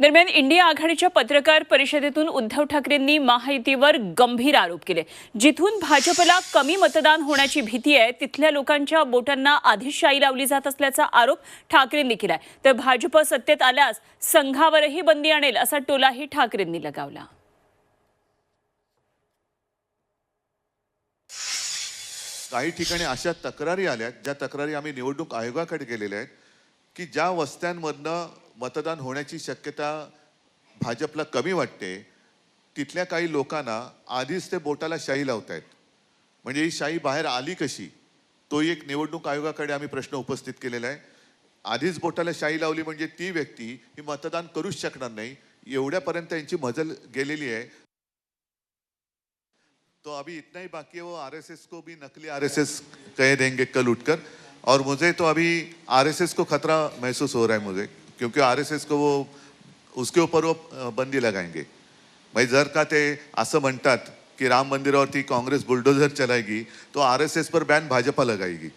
दरम्यान इंडिया आघाडीच्या पत्रकार परिषदेतून उद्धव ठाकरेंनी महायुतीवर गंभीर आरोप केले. जिथून भाजपला कमी मतदान होण्याची भीती आहे तिथल्या लोकांच्या बोटांना आधीच शाई लावली जात असल्याचा आरोप ठाकरेंनी केलाय. तर भाजप सत्तेत आल्यास संघावरही बंदी आणेल असा टोलाही ठाकरेंनी लगावला. काही ठिकाणी अशा तक्रारी आल्या ज्या तक्रारी आम्ही निवडणूक आयोगाकडे गेलेल्या आहेत की ज्या वस्त्यांमधनं मतदान होण्याची शक्यता भाजपला कमी वाटते तिथल्या काही लोकांना आधीच ते बोटाला शाई लावत आहेत म्हणजे ही शाई बाहेर आली कशी तो एक निवडणूक आयोगाकडे आम्ही प्रश्न उपस्थित केलेला आहे. आधीच बोटाला शाई लावली म्हणजे ती व्यक्ती ही मतदान करूच शकणार नाही एवढ्यापर्यंत यांची मजल गेलेली आहे. तो अभी इतना ही बाकी है वो आरएसएस को भी नकली आरएसएस कह देंगे कल उठकर और मुझे तो अभी आरएसएस को खतरा महसूस हो रहा है मुझे। क्योंकि आरएसएस को वो उसके ऊपर वो बंदी लगाएंगे। भाई जर का ते असं म्हणतात की राम मंदिरावरती काँग्रेस बुलडोझर चलाएगी तो आरएसएस पर बॅन भाजपा लगाएगी।